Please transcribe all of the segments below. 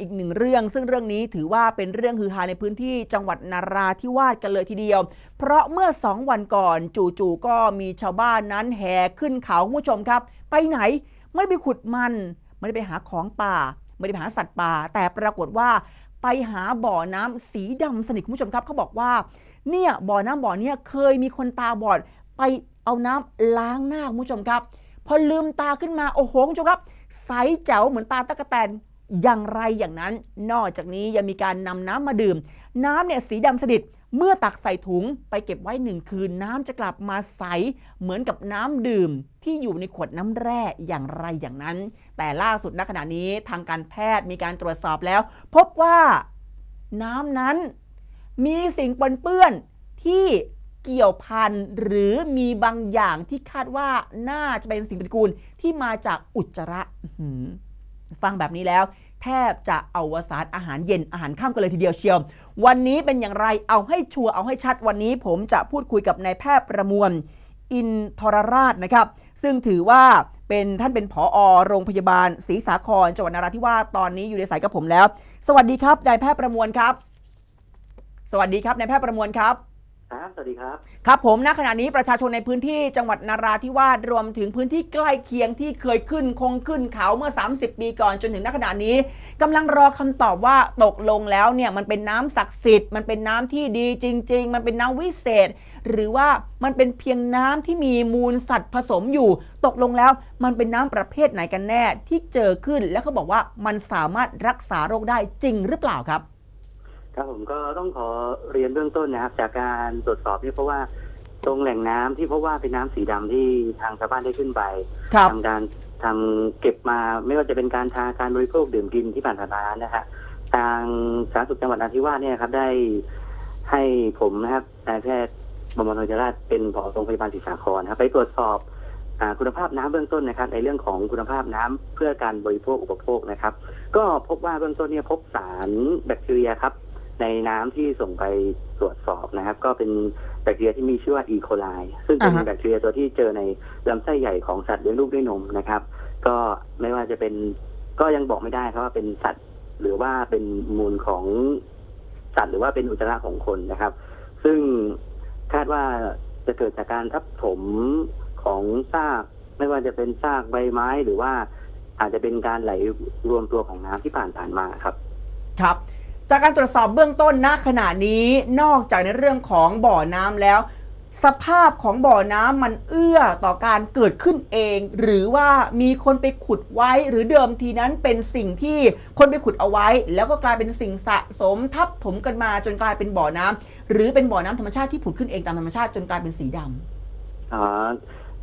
อีกหนึ่งเรื่อง ซึ่งเรื่องนี้ถือว่าเป็นเรื่องฮือฮาในพื้นที่จังหวัดนาราธิวาสกันเลยทีเดียว เพราะเมื่อสองวันก่อนจู่ๆก็มีชาวบ้านนั้นแห่ขึ้นเขาคุณผู้ชมครับ ไปไหนไม่ได้ไปขุดมัน ไม่ได้ไปหาของป่า ไม่ได้ไปหาสัตว์ป่า แต่ปรากฏว่าไปหาบ่อน้ำสีดำสนิทคุณผู้ชมครับเขาบอกว่าเนี่ยบ่อน้ำบ่อเนี้เคยมีคนตาบอดไปเอาน้ำล้างหน้าคุณผู้ชมครับ พอลืมตาขึ้นมาโอ้โหคุณผู้ชมครับ ใสแจ๋วเหมือนตาตะกะแตน อย่างไรอย่างนั้น นอกจากนี้ยังมีการนำน้ำมาดื่ม น้ำเนี่ยสีดำสนิทเมื่อตักใส่ถุงไปเก็บไว้หนึ่งคืนน้ำจะกลับมาใส เหมือนกับน้ำดื่มที่อยู่ในขวดน้ำแร่อย่างไรอย่างนั้น แต่ล่าสุดณขณะนี้ทางการแพทย์มีการตรวจสอบแล้ว พบว่าน้ำนั้นมีสิ่งปนเปื้อนที่เกี่ยวพันหรือมีบางอย่างที่คาดว่าน่าจะเป็นสิ่งปฏิกูลที่มาจากอุจจาระ ฟังแบบนี้แล้ว แทบจะเอาวสานอาหารเย็นอาหารข้ามกันเลยทีเดียวเชียว วันนี้เป็นอย่างไรเอาให้ชัวร์เอาให้ชัดวันนี้ ผมจะพูดคุยกับนายแพทย์ประมวลอินทรราชนะครับ ซึ่งถือว่าเป็นท่านเป็นผออโรงพยาบาลศรีสาครจังหวัดนราธิวาสตอนนี้อยู่ในสายกับผมแล้ว สวัสดีครับนายแพทย์ประมวลครับ สวัสดีครับนายแพทย์ประมวลครับ ครับสวัสดีครับ ครับผมณขณะนี้ประชาชนในพื้นที่จังหวัดนาราธิวาสรวมถึงพื้นที่ใกล้เคียงที่เคยขึ้นคงขึ้นเขาเมื่อ 30 ปีก่อนจนถึงณขณะนี้กำลังรอคำตอบว่าตกลงแล้วเนี่ยมันเป็นน้ำศักดิ์สิทธิ์มันเป็นน้ำที่ดีจริง ๆ มันเป็นน้ำวิเศษ หรือว่ามันเป็นเพียงน้ำที่มีมูลสัตว์ผสมอยู่ ตกลงแล้วมันเป็นน้ำประเภทไหนกันแน่ที่เจอขึ้น แล้วเขาบอกว่ามันสามารถรักษาโรคได้จริงหรือเปล่าครับ ครับผมก็ต้องขอเรียนเบื้องต้นนะครับ จากการตรวจสอบเนี่ยเพราะว่าตรงแหล่งน้ำที่เพราะว่าเป็นน้ำสีดำที่ทางชาวบ้านได้ขึ้นไปครับ ทำการทำเก็บมาไม่ว่าจะเป็นการทาการบริโภคดื่มกินที่ผ่านมานะฮะทางสาธารณสุขจังหวัดนราธิวาสเนี่ยครับได้ให้ผมนะครับนายแพทย์บรมนจราชเป็นผอโรงพยาบาลศรีสาครนะครับ ไปตรวจสอบอาคุณภาพน้ำเบื้องต้นนะครับ ในเรื่องของคุณภาพน้ำเพื่อการบริโภคอุปโภคนะครับ ก็พบว่าเบื้องต้นเนี่ยพบสารแบคทีเรียครับ ในน้ำที่ส่งไปตรวจสอบนะครับ ก็เป็นแบคทีเรียที่มีชื่อว่าอีโคไลซึ่งเป็นอ่าฮะแบคทีเรียตัวที่เจอในลำไส้ใหญ่ของสัตว์เลี้ยงลูกด้วยนมนะครับ ก็ไม่ว่าจะเป็นก็ยังบอกไม่ได้ครับว่าเป็นสัตว์หรือว่าเป็นมูลของสัตว์หรือว่าเป็นอุจจาระของคนนะครับ ซึ่งคาดว่าจะเกิดจากการทับถมของซากไม่ว่าจะเป็นซากใบไม้หรือว่าอาจจะเป็นการไหลรวมตัวของน้ำที่ผ่านผ่านมาครับ ครับ จากการตรวจสอบเบื้องต้นณขณะนี้นอกจากในเรื่องของบ่อน้ำแล้ว สภาพของบ่อน้ำมันเอื้อต่อการเกิดขึ้นเอง หรือว่ามีคนไปขุดไว้หรือเดิมทีนั้นเป็นสิ่งที่คนไปขุดเอาไว้ แล้วก็กลายเป็นสิ่งสะสมทับถมกันมาจนกลายเป็นบ่อน้ำหรือเป็นบ่อน้ำธรรมชาติที่ผุดขึ้นเองตามธรรมชาติจนกลายเป็นสีดำ อ๋อ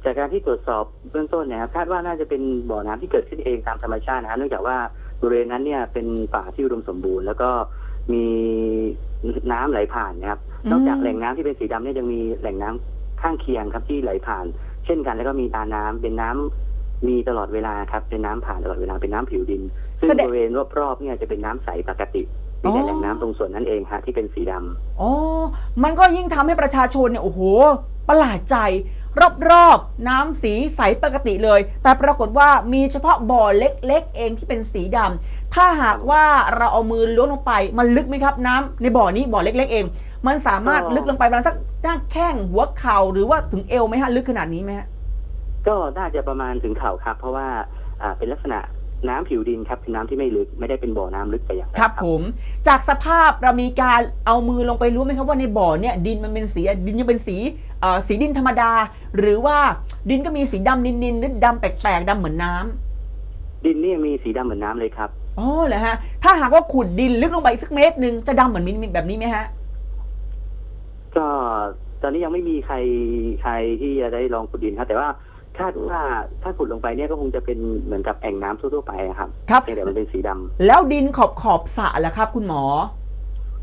จากการที่ตรวจสอบเบื้องต้นเนยครับคาดว่าน่าจะเป็นบ่อน้ำที่เกิดขึ้นเองตามธรรมชาตินะครับเนื่องจากว่า บริเวณนั้นเนี่ยเป็นป่าที่อุดมสมบูรณ์ แล้วก็มีน้ำไหลผ่านนะครับอืมนอกจากแหล่งน้ำที่เป็นสีดำเนี่ยยังมีแหล่งน้ำข้างเคียงครับที่ไหลผ่าน เช่นกันแล้วก็มีตาน้ำเป็นน้ำมีตลอดเวลาครับเป็นน้ำผ่านตลอดเวลาเป็นน้ำผิวดิน ซึ่งแสดงบริเวณรอบๆเนี่ยจะเป็นน้ำใสปกติมีอ๋แต่อแหล่งน้ำตรงส่วนนั้นเองฮะที่เป็นสีดำอ๋อมันก็ยิ่งทำให้ประชาชนเนี่ยโอ้โหประหลาดใจ รอบๆ น้ำสีใสปกติเลย แต่ปรากฏว่ามีเฉพาะบ่อเล็กๆ เองที่เป็นสีดำถ้าหากว่าเราเอามือล้วงลงไป มันลึกไหมครับน้ำในบ่อนี้บ่อเล็ก ๆ เอง มันสามารถก็ลึกลงไปประมาณสักหน้าแข้งหัวเข่าหรือว่าถึงเอวไหมฮะลึกขนาดนี้ไหมฮะก็น่าจะประมาณถึงเข่าครับ เพราะว่าอ่าเป็นลักษณะ น้ำผิวดินครับเป็นน้ำที่ไม่ลึกไม่ได้เป็นบ่อน้ำลึกไปอย่างนั้นครับผม จากสภาพเรามีการเอามือลงไปรู้ไหมครับว่าในบ่อเนี่ยดินมันเป็นสีดินยังเป็นสีเอ่อสีดินธรรมดา หรือว่าดินก็มีสีดำนินๆหรือดำแปลกๆดำเหมือนน้ำดินนี่มีสีดำเหมือนน้ำเลยครับอ๋อเหรอฮะ ถ้าหากว่าขุดดินลึกลงไปอีกสักเมตรหนึ่งจะดำเหมือนมินแบบนี้ไหมฮะ ก็ตอนนี้ยังไม่มีใครใครที่จะได้ลองขุดดินครับแต่ว่า คาดว่าถ้าขุดลงไปเนี่ยก็คงจะเป็นเหมือนกับแอ่งน้ำทั่วๆไปอะครับครับ เพียงแต่มันเป็นสีดำแล้วดินขอบขอบสระล่ะครับ คุณหมอ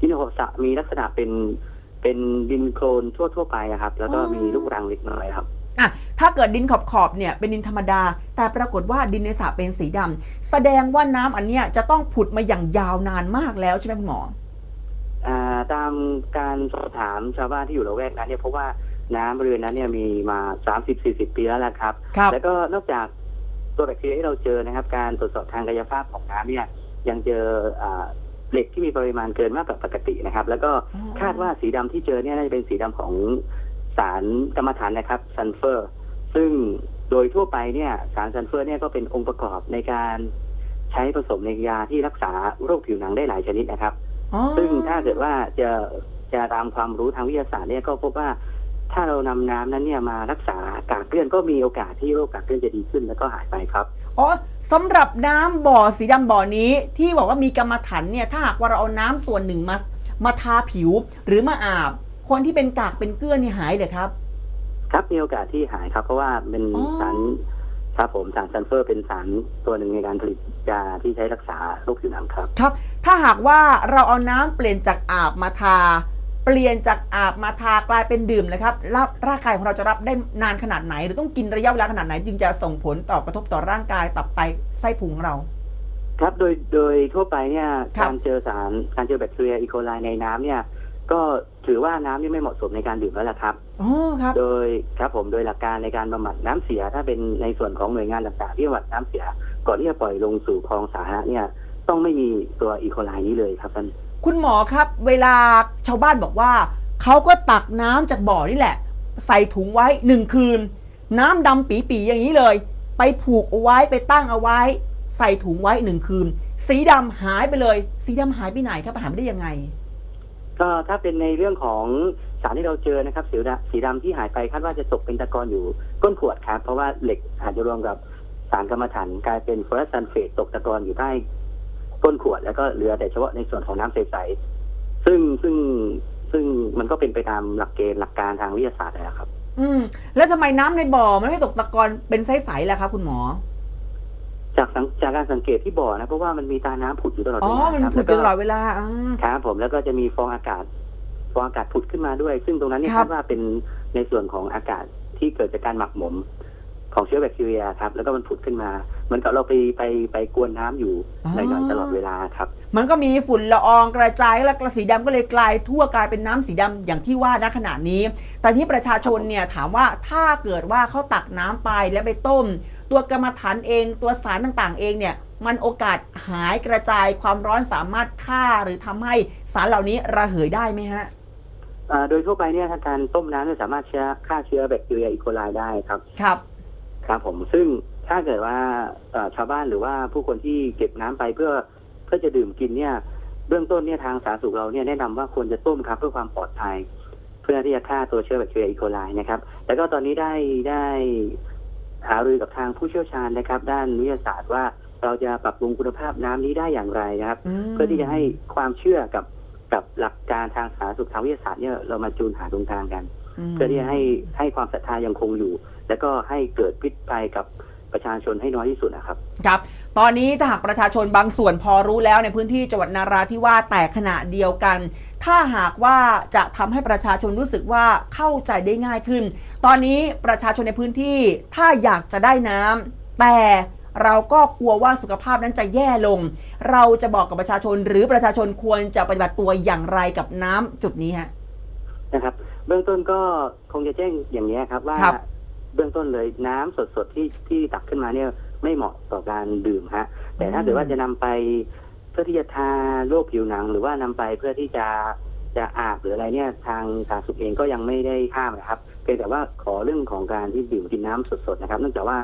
ดินขอบสระมีลักษณะเป็นเป็นดินโคลนทั่วๆไปอะครับ แล้วก็อ๋อ มีลูกรังเล็กน้อยครับ อะถ้าเกิดดินขอบขอบๆเนี่ยเป็นดินธรรมดา แต่ปรากฏว่าดินในสระเป็นสีดำแสดงว่าน้ำอันเนี้ยจะต้องผุดมาอย่างยาวนานมากแล้วใช่ไหมคุณหมอ อ่าตามการสอบถามชาวบ้านที่อยู่ละแวกนั้นเนี่ยเพราะว่า น้ำบริเวณนั้นเนี่ยมีมาสามสิบสี่สิบปีแล้วนะครับครับ แล้วก็นอกจากตัวแบคทีเรียที่เราเจอนะครับ การตรวจสอบทางกายภาพของน้ำเนี่ยยังเจออ่าเหล็กที่มีปริมาณเกินมากกว่าปกตินะครับ แล้วก็อ๋อคาดว่าสีดำที่เจอเนี่ยน่าจะเป็นสีดำของสารกรรมฐานนะครับซัลเฟอร์ ซึ่งโดยทั่วไปเนี่ยสารซัลเฟอร์เนี่ยก็เป็นองค์ประกอบในการใช้ผสมในยาที่รักษาโรคผิวหนังได้หลายชนิดนะครับอ๋อซึ่งถ้าเกิดว่าจะจะตามความรู้ทางวิทยาศาสตร์เนี่ยก็พบว่า ถ้าเรานำน้ำนั้นเนี่ยมารักษากากเกลื่อนก็มีโอกาสที่โรคกากเกลื่อนจะดีขึ้นแล้วก็หายไปครับอ๋อสำหรับน้ำบ่อสีดำบ่อนี้ที่บอกว่ามีกรรมฐานเนี่ยถ้าหากว่าเราเอาน้ำส่วนหนึ่งมามาทาผิวหรือมาอาบ คนที่เป็นกากเป็นเกลือนนี่หายเลยครับ ครับมีโอกาสที่หายครับ เพราะว่าเป็นอ๋อสารครับผมสารซัลเฟอร์เป็นสารตัวหนึ่งในการผลิตยาที่ใช้รักษาโรคผิวหนังครับ ครับ ถ้าหากว่าเราเอาน้ำเปลี่ยนจากอาบมาทา เปลี่ยนจากอาบมาทากลายเป็นดื่มเลยครับแล้วร่างกายของเราจะรับได้นานขนาดไหน หรือต้องกินระยะเวลาขนาดไหน จึงจะส่งผลต่อกระทบต่อร่างกายตับไตไส้พุงของเรา ครับโดยโดยทั่วไปเนี่ยครับ การเจอสารการเจอแบคทีเรียอีโคไลในน้ำเนี่ย ก็ถือว่าน้ำนี่ไม่เหมาะสมในการดื่มแล้วล่ะครับ อ๋อครับ โดยครับผมโดยหลักการในการบำบัดน้ำเสียถ้าเป็นในส่วนของหน่วยงานต่างๆที่บำบัดน้ำเสีย ก่อนที่จะปล่อยลงสู่คลองสาธารณะเนี่ย ต้องไม่มีตัวอีโคไลนี้เลยครับท่าน คุณหมอครับ เวลาชาวบ้านบอกว่าเขาก็ตักน้ำจากบ่อนี่แหละ ใส่ถุงไว้หนึ่งคืน น้ำดำปีๆอย่างนี้เลย ไปผูกเอาไว้ไปตั้งเอาไว้ ใส่ถุงไว้หนึ่งคืน สีดำหายไปเลย สีดำหายไปไหนครับหายไปได้ยังไงก็ถ้าเป็นในเรื่องของสารที่เราเจอนะครับสีดำสีดำที่หายไปคาดว่าจะตกเป็นตะกอนอยู่ก้นขวดครับเพราะว่าเหล็กอาจจะรวมกับสารกรรมฐานกลายเป็นฟลูออเรสซัลเฟตตกตะกอนอยู่ใต้ ก้นขวดแล้วก็เหลือแต่เฉพาะในส่วนของน้ำใสๆซึ่งซึ่งซึ่งมันก็เป็นไปตามหลักเกณฑ์หลักการทางวิทยาศาสตร์นะครับ อืม แล้วทำไมน้ำในบ่อมันไม่ตกตะกอนเป็นใสๆล่ะครับคุณหมอ จากสังจากการสังเกตที่บ่อนะเพราะว่ามันมีตาน้ำผุดอยู่ตลอดอ๋เวอลามันครับผุดอยู่ตลอดเวลาอืมครับผมแล้วก็จะมีฟองอากาศฟองอากาศผุดขึ้นมาด้วย ซึ่งตรงนั้นเนี่ยครัคาบดว่าเป็นในส่วนของอากาศที่เกิดจากการหมักหมม ของเชื้อแบคทีเรียครับแล้วก็มันผุดขึ้นมาเหมือนกับเราไปไปไปกวนน้ำอยู่หน่อยๆตลอดเวลาครับ มันก็มีฝุ่นละอองกระจายแล้วกระสีดำก็เลยกลายทั่วกลายเป็นน้ำสีดำอย่างที่ว่าณขณะนี้ แต่ที่ประชาชนเนี่ยถามว่าถ้าเกิดว่าเขาตักน้ำไปแล้วไปต้ม ตัวกรรมฐานเองตัวสารต่างๆ เองเนี่ยมันโอกาสหายกระจายความร้อนสามารถฆ่าหรือทำให้สารเหล่านี้ระเหยได้ไหมฮะ อ่าโดยทั่วไปเนี่ยถ้าการต้มน้ำเนี่ยสามารถเชื้อฆ่าเชื้อแบคทีเรียอีโคไลได้ครับ ครับ ครับผมซึ่งถ้าเกิดว่าเอ่อชาวบ้านหรือว่าผู้คนที่เก็บน้ำไปเพื่อเพื่อจะดื่มกินเนี่ยเบื้องต้นเนี่ยทางสาธารณสุขเราเนี่ยแนะนำว่าควรจะต้มครับเพื่อความปลอดภัย เพื่อที่จะฆ่าตัวเชื้อแบคทีเรียอีโคไลนะครับ แล้วก็ตอนนี้ได้ได้หารือกับทางผู้เชี่ยวชาญนะครับ ด้านวิทยาศาสตร์ว่าเราจะปรับปรุงคุณภาพน้ำนี้ได้อย่างไรนะครับ เพื่อที่จะให้ความเชื่อกับกับหลักการทางสาธารณสุขทางวิทยาศาสตร์เนี่ยเรามาจูนหาตรงกลางกันมเพื่อที่จะให้ให้ความศรัทธายังคงอยู่ แล้วก็ให้เกิดพิษภัยกับประชาชนให้น้อยที่สุดนะครับ ครับ ตอนนี้ถ้าหากประชาชนบางส่วนพอรู้แล้วในพื้นที่จังหวัดนาราธิวาสแต่ขณะเดียวกัน ถ้าหากว่าจะทำให้ประชาชนรู้สึกว่าเข้าใจได้ง่ายขึ้น ตอนนี้ประชาชนในพื้นที่ถ้าอยากจะได้น้ำแต่เราก็กลัวว่าสุขภาพนั้นจะแย่ลง เราจะบอกกับประชาชนหรือประชาชนควรจะปฏิบัติตัวอย่างไรกับน้ำจุดนี้ฮะนะครับ เบื้องต้นก็คงจะแจ้งอย่างนี้ยครับว่าครับ เบื้องต้นเลยน้ำสดๆที่ที่ตักขึ้นมาเนี่ยไม่เหมาะต่อการดื่มฮะ แต่ถ้าเกิดว่าจะนำไปเพื่อที่จะทาโรคผิวหนัง หรือว่านำไปเพื่อที่จะจะอาบหรืออะไรเนี่ยทางสาธารณสุขเองก็ยังไม่ได้ห้ามนะครับเพียงแต่ว่าขอเรื่องของการที่ดื่มกินน้ำสดๆนะครับเนื่องจากว่า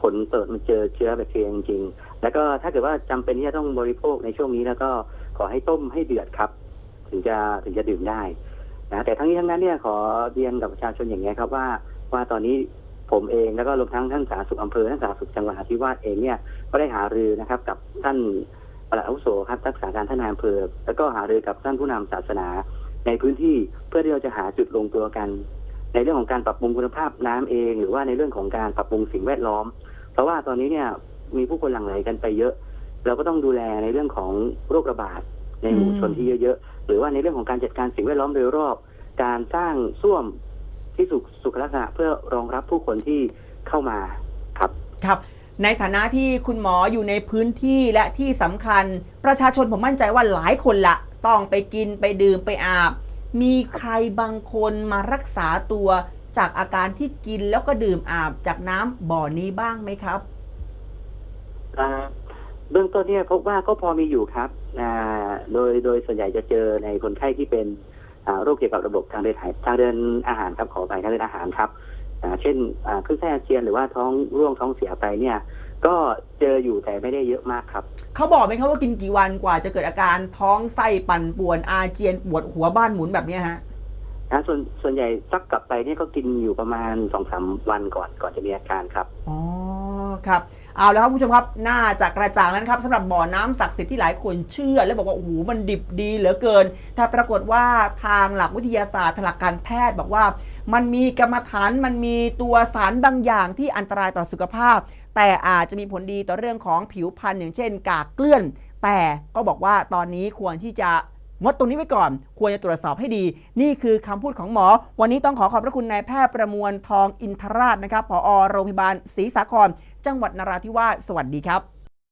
ผลเปิดมันเจอเชื้อแบคทีเรียจริงๆ แล้วก็ถ้าเกิดว่าจำเป็นที่จะต้องบริโภคในช่วงนี้แล้วก็ขอให้ต้มให้เดือดครับ ถึงจะถึงจะดื่มได้นะแต่ทั้งนี้ทั้งนั้นเนี่ยขอเรียนกับประชาชนอย่างนี้ยครับว่าว่าตอนนี้ ผมเองแล้วก็รวมทั้งท่านสาธารณสุขอำเภอท่านสาธารณสุขจังหวัดนราธิวาสเองเนี่ยก็ได้หารือนะครับ กับท่านปลัดอาวุโสครับรักษาการท่านนายอำเภอแล้วก็หารือกับท่านผู้นำศาสนาในพื้นที่เพื่อที่เราจะหาจุดลงตัวกัน ในเรื่องของการปรับปรุงคุณภาพน้ำเอง หรือว่าในเรื่องของการปรับปรุงสิ่งแวดล้อม เพราะว่าตอนนี้เนี่ยมีผู้คนหลั่งไหลกันไปเยอะ เราก็ต้องดูแลในเรื่องของโรคระบาดในหมู่ชนที่เยอะๆหรือว่าในเรื่องของการจัดการสิ่งแวดล้อมโดยรอบ การสร้างส้วม ที่สุขสุขลักษณะเพื่อรองรับผู้คนที่เข้ามาครับ ครับ ในฐานะที่คุณหมออยู่ในพื้นที่และที่สำคัญ ประชาชนผมมั่นใจว่าหลายคนละต้องไปกินไปดื่มไปอาบ มีใครบางคนมารักษาตัวจากอาการที่กินแล้วก็ดื่มอาบจากน้ำบ่อนี้บ้างไหมครับอ่าเบื้องต้นเนี่ยพบว่าก็พอมีอยู่ครับอ่าโดยโดยส่วนใหญ่จะเจอในคนไข้ที่เป็นอ่า โรคเกี่ยวกับระบบทางเดินหายทางเดินอาหารครับขอไปทางเดินอาหารครับอ่าเช่นอ่าคลื่นไส้อาเจียนหรือว่าท้องร่วงท้องเสียไปเนี่ย ก็เจออยู่แต่ไม่ได้เยอะมากครับ เขาบอกไหมครับว่ากินกี่วันกว่าจะเกิดอาการท้องไส้ปั่นป่วนอาเจียนปวดหัวบ้านหมุนแบบเนี้ยฮะนะส่วนส่วนใหญ่ซักกลับไปเนี่ยก็กินอยู่ประมาณสองสามวันก่อนก่อนจะมีอาการครับ อ๋อ ครับ เอาแล้วครับคุณผู้ชมครับน่าจะกระจ่างแล้วนครับสำหรับบ่อน้ำศักดิ์สิทธิ์ที่หลายคนเชื่อ และบอกว่าโอ้โหมันดิบดีเหลือเกิน แต่ปรากฏว่าทางหลักวิทยาศาสตร์ทางหลักการแพทย์บอกว่า มันมีกรรมฐานมันมีตัวสารบางอย่างที่อันตรายต่อสุขภาพ แต่อาจจะมีผลดีต่อเรื่องของผิวพรรณอย่างเช่น กากเกลื่อน แต่ก็บอกว่าตอนนี้ควรที่จะงดตรงนี้ไว้ก่อน ควรจะตรวจสอบให้ดี นี่คือคำพูดของหมอ วันนี้ต้องขอขอบพระคุณนายแพทย์ประมวลทองอินทราชนะครับผอโรงพยาบาลศรีสาคร จังหวัดนราธิวาสสวัสดีครับ